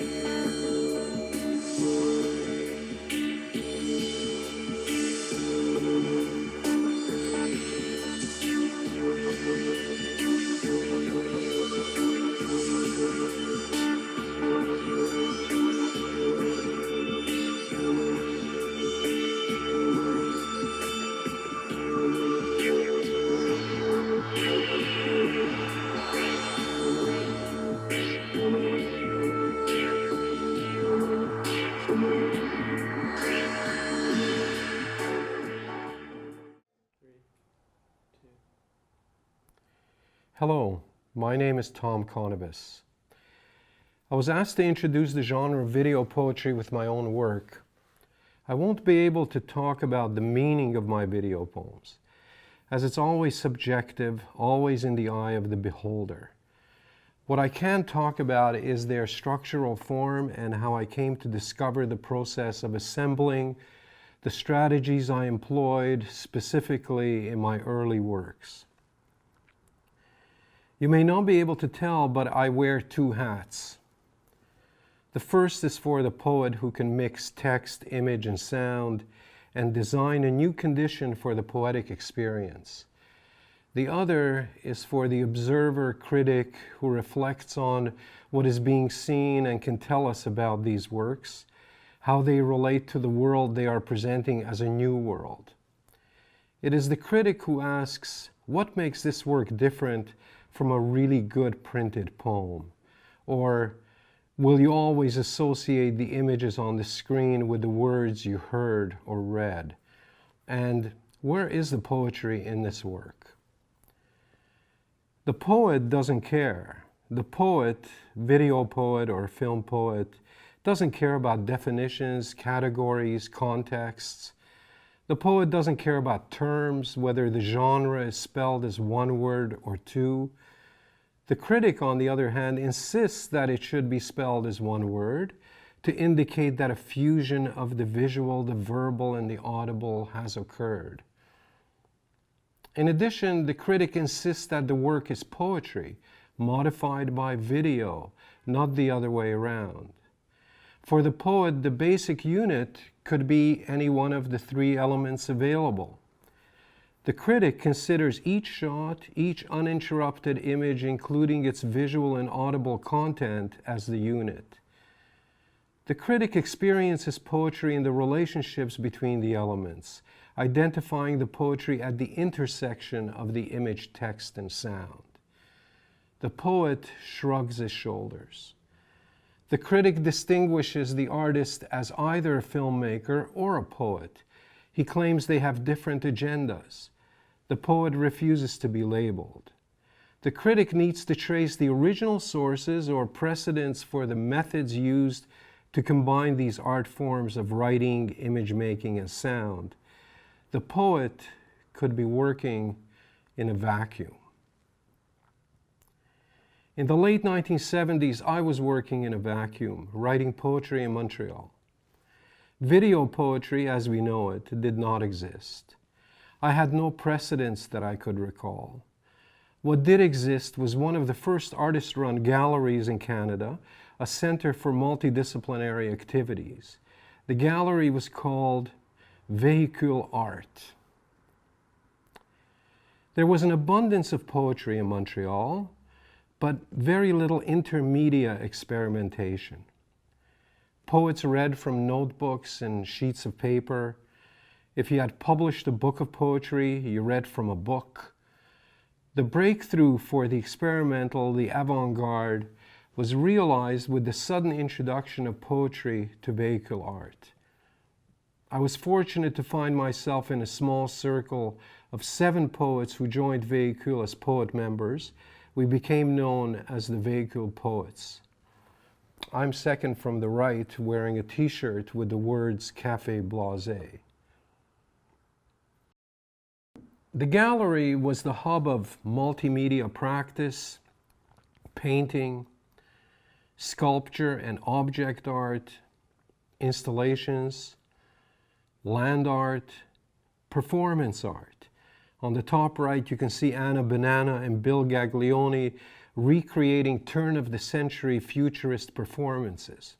you. Hello, my name is Tom Conibus. I was asked to introduce the genre of video poetry with my own work. I won't be able to talk about the meaning of my video poems, as it's always subjective, always in the eye of the beholder. What I can talk about is their structural form and how I came to discover the process of assembling the strategies I employed specifically in my early works. You may not be able to tell, but I wear two hats. The first is for the poet who can mix text, image, and sound and design a new condition for the poetic experience. The other is for the observer critic who reflects on what is being seen and can tell us about these works, how they relate to the world they are presenting as a new world. It is the critic who asks, what makes this work different from a really good printed poem? Or will you always associate the images on the screen with the words you heard or read? And where is the poetry in this work? The poet doesn't care. The poet, video poet or film poet, doesn't care about definitions, categories, contexts. The poet doesn't care about terms, whether the genre is spelled as one word or two. The critic, on the other hand, insists that it should be spelled as one word to indicate that a fusion of the visual, the verbal, and the audible has occurred. In addition, the critic insists that the work is poetry, modified by video, not the other way around. For the poet, the basic unit could be any one of the three elements available. The critic considers each shot, each uninterrupted image, including its visual and audible content, as the unit. The critic experiences poetry in the relationships between the elements, identifying the poetry at the intersection of the image, text, and sound. The poet shrugs his shoulders. The critic distinguishes the artist as either a filmmaker or a poet. He claims they have different agendas. The poet refuses to be labeled. The critic needs to trace the original sources or precedents for the methods used to combine these art forms of writing, image making, and sound. The poet could be working in a vacuum. In the late 1970s, I was working in a vacuum, writing poetry in Montreal. Video poetry, as we know it, did not exist. I had no precedents that I could recall. What did exist was one of the first artist-run galleries in Canada, a center for multidisciplinary activities. The gallery was called Vehicle Art. There was an abundance of poetry in Montreal, but very little intermedia experimentation. Poets read from notebooks and sheets of paper, if you had published a book of poetry, you read from a book. The breakthrough for the experimental, the avant-garde, was realized with the sudden introduction of poetry to vehicle art. I was fortunate to find myself in a small circle of seven poets who joined Vehicule as poet members. We became known as the Vehicule Poets. I'm second from the right wearing a t-shirt with the words Café Blasé. The gallery was the hub of multimedia practice, painting, sculpture and object art, installations, land art, performance art. On the top right, you can see Anna Banana and Bill Gaglione recreating turn of the century futurist performances.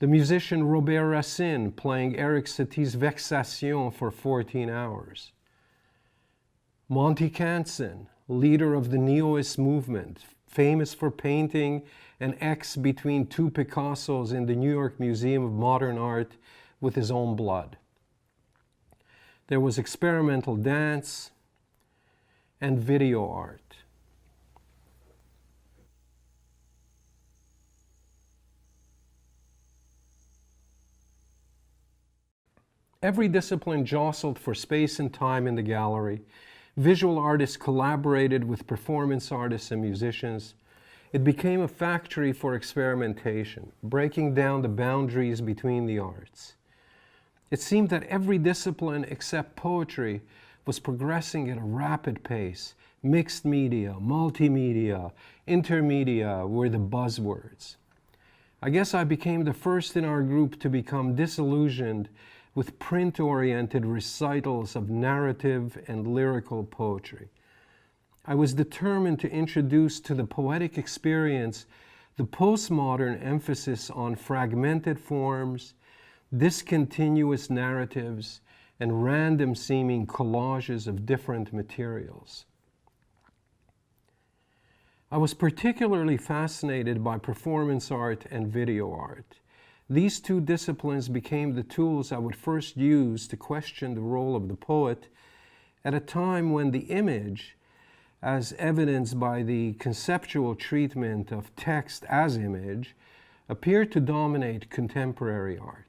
The musician Robert Racine playing Eric Satie's Vexation for 14 hours. Monty Canson, leader of the Neoist movement, famous for painting an X between two Picassos in the New York Museum of Modern Art with his own blood. There was experimental dance and video art. Every discipline jostled for space and time in the gallery. Visual artists collaborated with performance artists and musicians. It became a factory for experimentation, breaking down the boundaries between the arts. It seemed that every discipline except poetry was progressing at a rapid pace. Mixed media, multimedia, intermedia were the buzzwords. I guess I became the first in our group to become disillusioned with print oriented recitals of narrative and lyrical poetry. I was determined to introduce to the poetic experience the postmodern emphasis on fragmented forms, discontinuous narratives, and random seeming collages of different materials. I was particularly fascinated by performance art and video art. These two disciplines became the tools I would first use to question the role of the poet at a time when the image, as evidenced by the conceptual treatment of text as image, appeared to dominate contemporary art.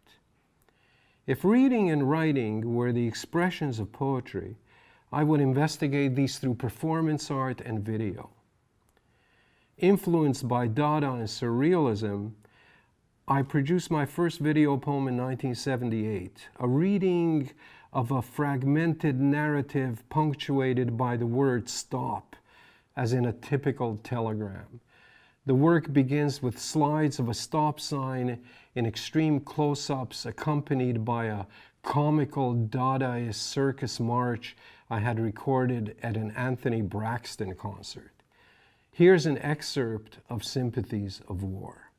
If reading and writing were the expressions of poetry, I would investigate these through performance art and video. Influenced by Dada and Surrealism, I produced my first video poem in 1978, a reading of a fragmented narrative punctuated by the word stop, as in a typical telegram. The work begins with slides of a stop sign in extreme close ups, accompanied by a comical Dadaist circus march I had recorded at an Anthony Braxton concert. Here's an excerpt of Sympathies of War.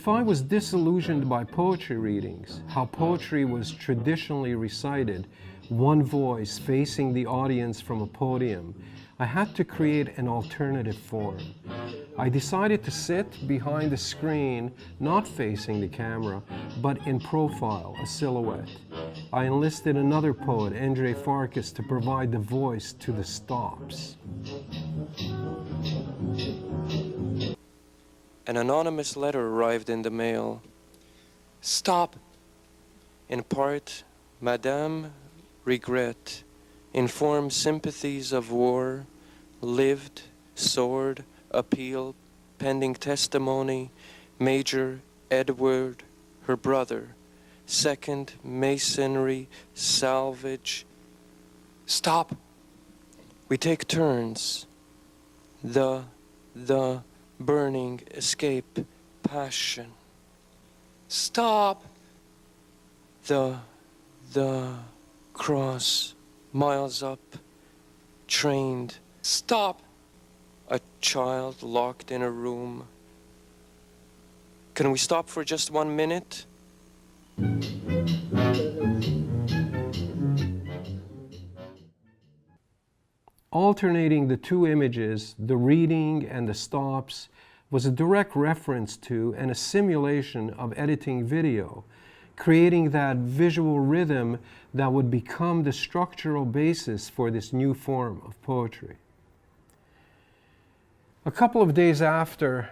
If I was disillusioned by poetry readings, how poetry was traditionally recited, one voice facing the audience from a podium, I had to create an alternative form. I decided to sit behind the screen, not facing the camera, but in profile, a silhouette. I enlisted another poet, Andre Farkas, to provide the voice to the stops. An anonymous letter arrived in the mail. Stop! In part, Madame Regret informed sympathies of war, lived, sword, appeal, pending testimony, Major Edward, her brother, second masonry, salvage. Stop! We take turns. The, the, burning escape passion. Stop! The, the cross, miles up, trained. Stop! A child locked in a room. Can we stop for just one minute? Alternating the two images, the reading and the stops, was a direct reference to and a simulation of editing video, creating that visual rhythm that would become the structural basis for this new form of poetry. A couple of days after,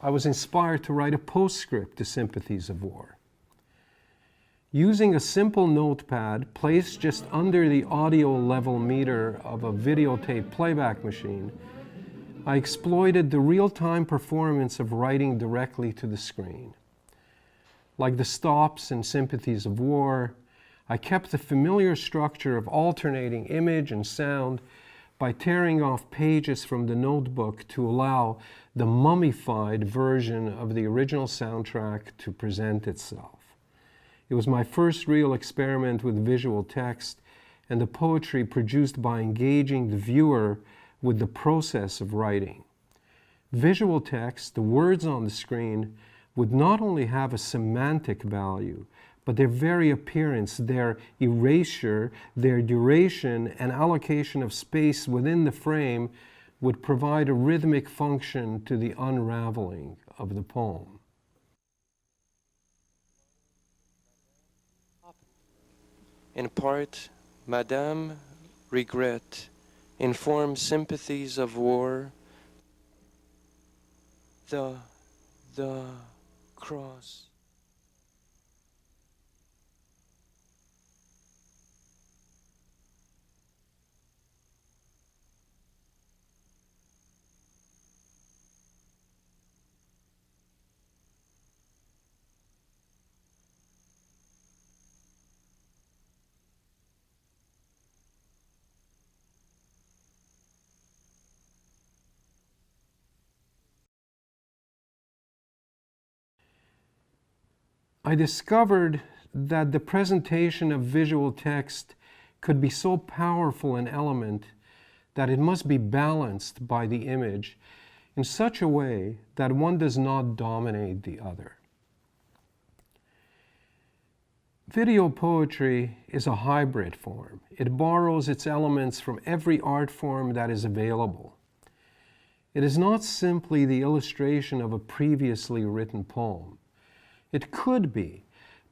I was inspired to write a postscript to Sympathies of War. Using a simple notepad placed just under the audio level meter of a videotape playback machine, I exploited the real time performance of writing directly to the screen. Like the stops and Sympathies of War, I kept the familiar structure of alternating image and sound by tearing off pages from the notebook to allow the mummified version of the original soundtrack to present itself. It was my first real experiment with visual text and the poetry produced by engaging the viewer with the process of writing. Visual text, the words on the screen, would not only have a semantic value, but their very appearance, their erasure, their duration, and allocation of space within the frame would provide a rhythmic function to the unraveling of the poem. In part, Madame regret, inform sympathies of war, the, the cross. I discovered that the presentation of visual text could be so powerful an element that it must be balanced by the image in such a way that one does not dominate the other. Video poetry is a hybrid form. It borrows its elements from every art form that is available. It is not simply the illustration of a previously written poem. It could be,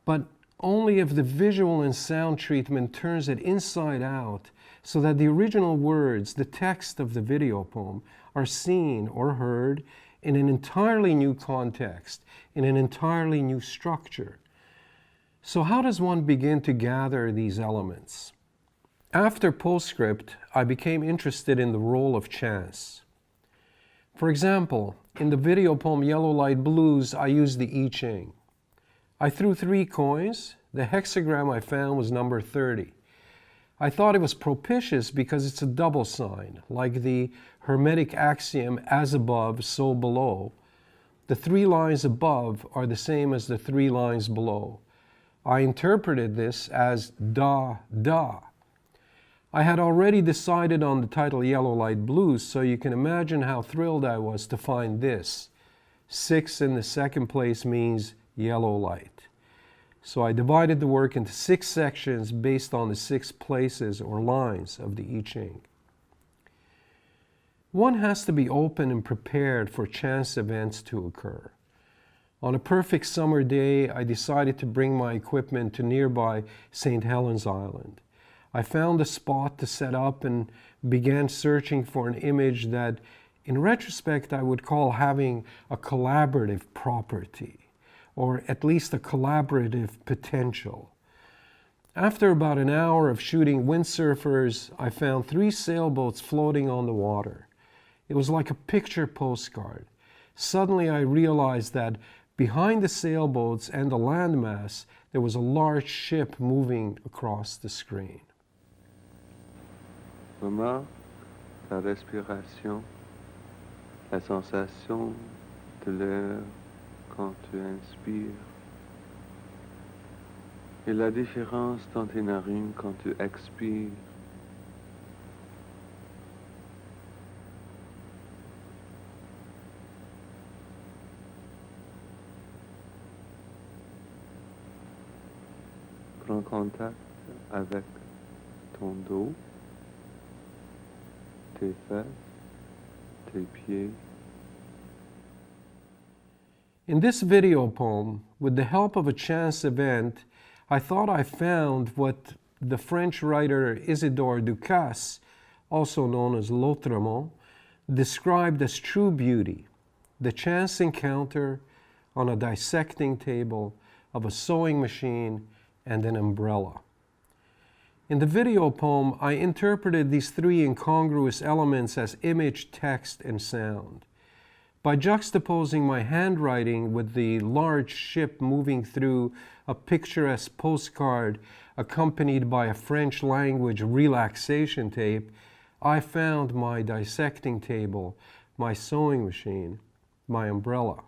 but only if the visual and sound treatment turns it inside out so that the original words, the text of the video poem, are seen or heard in an entirely new context, in an entirely new structure. So, how does one begin to gather these elements? After Postscript, I became interested in the role of chance. For example, in the video poem Yellow Light Blues, I used the I Ching. I threw three coins. The hexagram I found was number 30. I thought it was propitious because it's a double sign, like the Hermetic axiom as above, so below. The three lines above are the same as the three lines below. I interpreted this as da da. I had already decided on the title Yellow Light Blues, so you can imagine how thrilled I was to find this. Six in the second place means yellow light. So I divided the work into six sections based on the six places or lines of the I Ching. One has to be open and prepared for chance events to occur. On a perfect summer day, I decided to bring my equipment to nearby St. Helens Island. I found a spot to set up and began searching for an image that, in retrospect, I would call having a collaborative property or at least a collaborative potential. After about an hour of shooting windsurfers, I found three sailboats floating on the water. It was like a picture postcard. Suddenly, I realized that behind the sailboats and the landmass, there was a large ship moving across the screen. Remarque la respiration, la sensation de l'air quand tu inspires et la différence dans tes narines quand tu expires. Prends contact avec ton dos, tes fesses, tes pieds. In this video poem, with the help of a chance event, I thought I found what the French writer Isidore Ducasse, also known as Lautréamont, described as true beauty, the chance encounter on a dissecting table of a sewing machine and an umbrella. In the video poem, I interpreted these three incongruous elements as image, text, and sound. By juxtaposing my handwriting with the large ship moving through a picturesque postcard accompanied by a French language relaxation tape, I found my dissecting table, my sewing machine, my umbrella.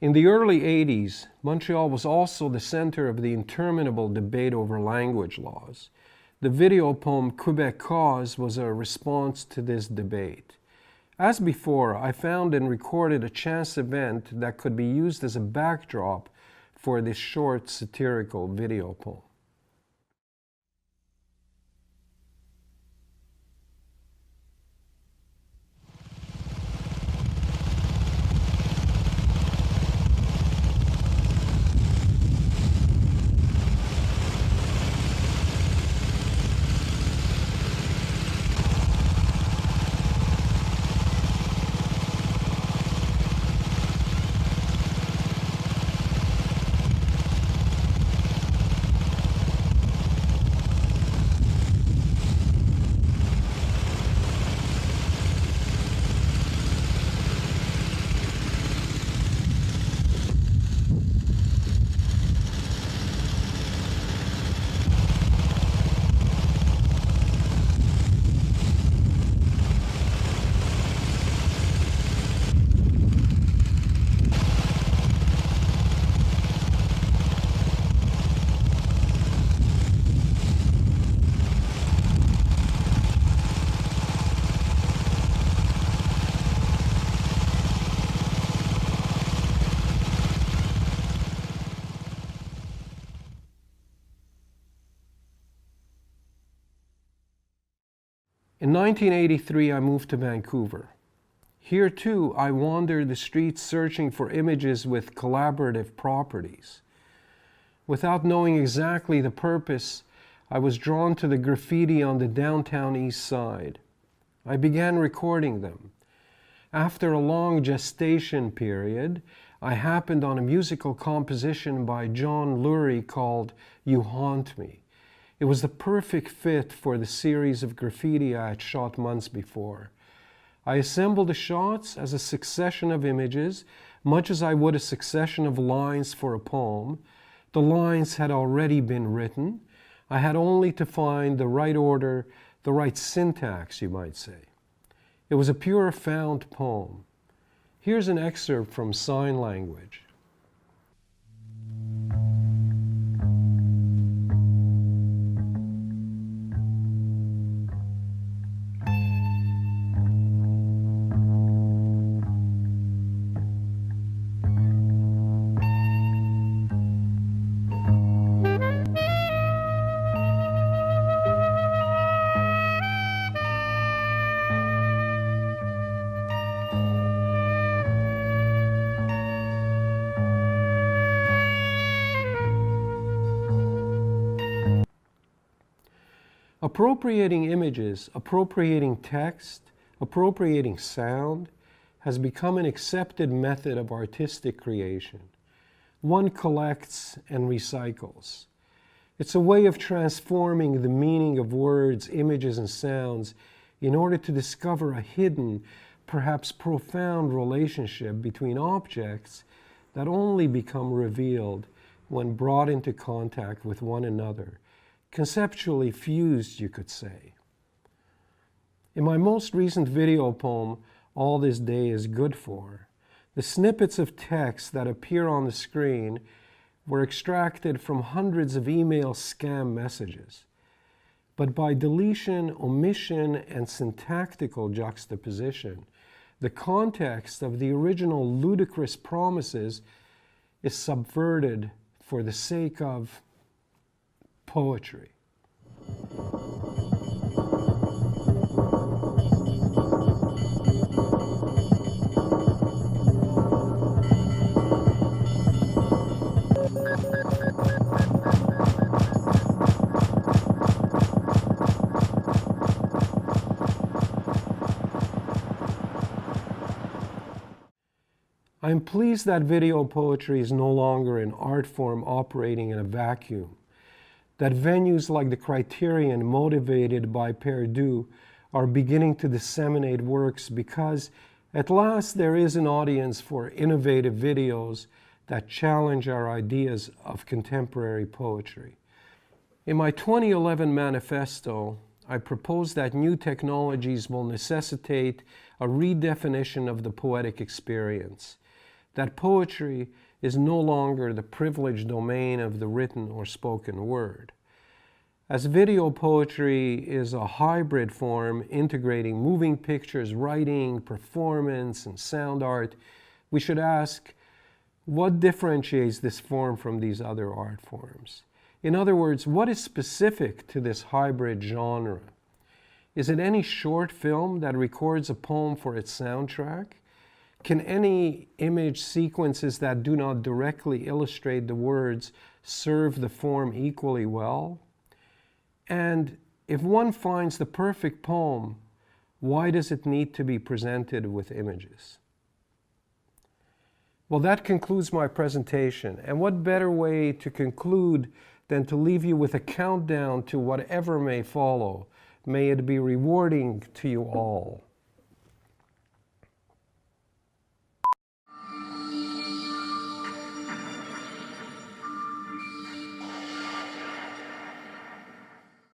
In the early 80s, Montreal was also the center of the interminable debate over language laws. The video poem Quebec Cause was a response to this debate. As before, I found and recorded a chance event that could be used as a backdrop for this short satirical video poem. 1983, I moved to Vancouver. Here too, I wandered the streets searching for images with collaborative properties. Without knowing exactly the purpose, I was drawn to the graffiti on the downtown east side. I began recording them. After a long gestation period, I happened on a musical composition by John Lurie called You Haunt Me. It was the perfect fit for the series of graffiti I had shot months before. I assembled the shots as a succession of images, much as I would a succession of lines for a poem. The lines had already been written. I had only to find the right order, the right syntax, you might say. It was a pure found poem. Here's an excerpt from Sign Language. Appropriating images, appropriating text, appropriating sound has become an accepted method of artistic creation. One collects and recycles. It's a way of transforming the meaning of words, images, and sounds in order to discover a hidden, perhaps profound relationship between objects that only become revealed when brought into contact with one another conceptually fused, you could say. In my most recent video poem, All This Day is Good For, the snippets of text that appear on the screen were extracted from hundreds of email scam messages. But by deletion, omission, and syntactical juxtaposition, the context of the original ludicrous promises is subverted for the sake of poetry. I'm pleased that video poetry is no longer an art form operating in a vacuum that venues like the Criterion, motivated by Perdue, are beginning to disseminate works because at last there is an audience for innovative videos that challenge our ideas of contemporary poetry. In my 2011 manifesto, I propose that new technologies will necessitate a redefinition of the poetic experience, that poetry is no longer the privileged domain of the written or spoken word. As video poetry is a hybrid form integrating moving pictures, writing, performance, and sound art, we should ask what differentiates this form from these other art forms? In other words, what is specific to this hybrid genre? Is it any short film that records a poem for its soundtrack? Can any image sequences that do not directly illustrate the words serve the form equally well? And if one finds the perfect poem, why does it need to be presented with images? Well, that concludes my presentation. And what better way to conclude than to leave you with a countdown to whatever may follow? May it be rewarding to you all.